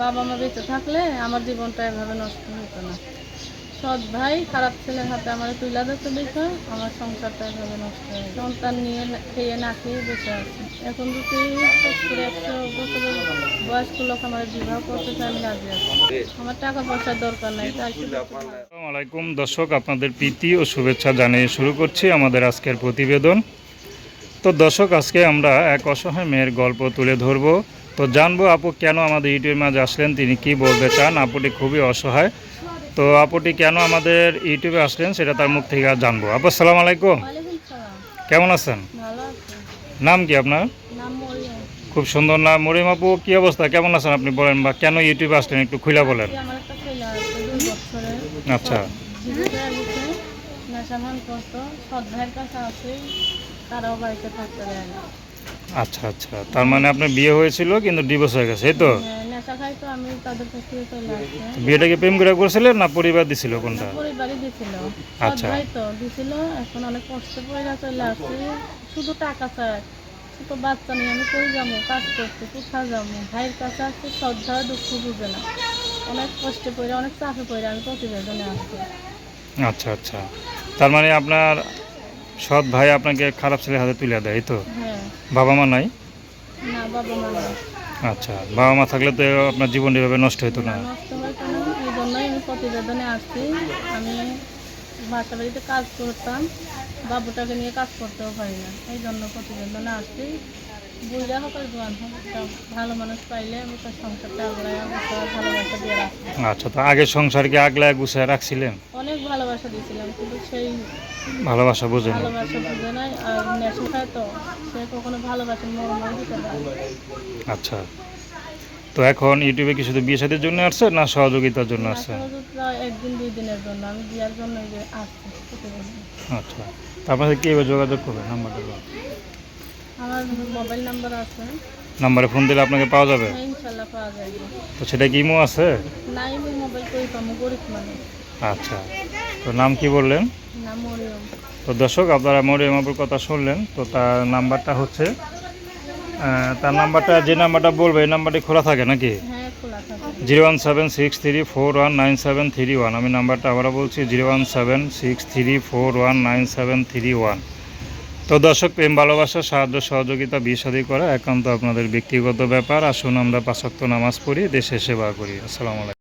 বাবা মা বেঁচে থাকলে আমার জীবনটা এভাবে নষ্ট হতো না। সৎ ভাই খারাপ ছেলের হাতে আমার তুলে দিতে দেখে আমার সংসারটা এভাবে নষ্ট হয়ে। সন্তান নিয়ে খেয়ে না খেয়ে বেঁচে আছে। এখন যদি সত্তর একশো বছরের বয়স্ক লোক আমার বিবাহ করতে চায় আমি রাজি আছি। আমার টাকা পয়সার দরকার নাই আসসালামু আলাইকুম। দর্শক আপনাদের প্রীতি ও শুভেচ্ছা জানিয়ে শুরু করছি আমাদের আজকের প্রতিবেদন। তো দর্শক আজকে আমরা এক অসহায় মেয়ের গল্প তুলে ধরব। তো জানব আপু কেন আমাদের ইউটিউবের মাঝে আসলেন তিনি কি বলতে চান? আপুটি খুবই অসহায়। তো আপুটি কেন আমাদের ইউটিউবে আসলেন সেটা তার মুখ থেকে জানব। আপু আসসালামু আলাইকুম। কেমন আছেন? নাম কি আপনার? খুব সুন্দর নাম। মরিম আপু কী অবস্থা? কেমন আছেন আপনি বলেন বা কেন ইউটিউবে আসলেন একটু খুলে বলেন। আচ্ছা। তারাও বাড়িতে থাকতে দেয় না। আচ্ছা আচ্ছা। তার মানে আপনার বিয়ে হয়েছিল কিন্তু ডিভোর্স হয়ে গেছে এই তো? হ্যাঁ, তো বিয়েটা কি প্রেম করে করছিলেন না পরিবার দিছিল কোনটা? পরিবারই দিছিল। আচ্ছা। ভাই তো দিছিল এখন অনেক কষ্ট পড়ে চলে আসছে। শুধু টাকা চায় ছোট বাচ্চা নিয়ে আমি কই যাব? কাজ করতে কোথায় যাব? ভাইয়ের কাছে আসছে শ্রদ্ধা দুঃখ বুঝে না। অনেক কষ্টে পড়ে অনেক চাপে পড়ে আমি প্রতিবেদনে আসছি। আচ্ছা আচ্ছা। তার মানে আপনার সৎ ভাই আপনাকে খারাপ ছেলে হাতে তুলে দেয় এই তো? বাবা মা নাই। আচ্ছা বাবা মা থাকলে তো আপনার জীবন এভাবে নষ্ট হতো না। প্রতিবেদনে আসছি। আমি বাসা বাড়িতে কাজ করতাম বাবুটাকে নিয়ে কাজ করতেও পারি না। এই জন্য প্রতিবেদনে আসছি। বুঝা হোক আর জোয়ান হোক ভালো মানুষ পাইলে আমি তার সংসারটা আগলায় ভালোবাসা দিয়ে আচ্ছা তো আগের সংসারকে আগলায় গুছায় রাখছিলেন? অনেক ভালোবাসা দিয়েছিলাম কিন্তু সেই ভালোবাসা বোঝেন ভালোবাসা বুঝে নাই আর নেশা খায় তো সে কখনো ভালোবাসা মরমও দিতে আচ্ছা তো এখন ইউটিউবে কি শুধু বিয়ে সাথের জন্য আসছে না সহযোগিতার জন্য আসছে? তো একদিন দুই দিনের জন্য আমি বিয়ার জন্য আসছি আচ্ছা তারপরে কীভাবে যোগাযোগ করবেন নাম্বারটা। আমার মোবাইল নাম্বার আছে। নাম্বারে ফোন দিলে আপনাকে পাওয়া যাবে? হ্যাঁ, ইনশাল্লাহ পাওয়া যাবে। তো সেটা কি ইমো আছে? মোবাইল কই পাবো? গরিব মানুষ। আচ্ছা। তো নাম কি বললেন? না মরিয়ম। তো দর্শক আপনারা মরিয়ম আপুর কথা শুনলেন তো তার নাম্বারটা হচ্ছে তার নাম্বারটা যে নাম্বারটা বলবে এই নাম্বারটি খোলা থাকে নাকি? হ্যাঁ zero one seven six three four one nine seven three one. আমি নাম্বারটা আবারও বলছি zero one seven six three four one nine seven three one. তো দর্শক, প্রেম, ভালোবাসা, সাহায্য, সহযোগিতা বিশাদি করা একান্ত আপনাদের ব্যক্তিগত ব্যাপার। আসুন আমরা পাশাক্ত নামাজ পড়ি, দেশে সেবা করি। আসসালামু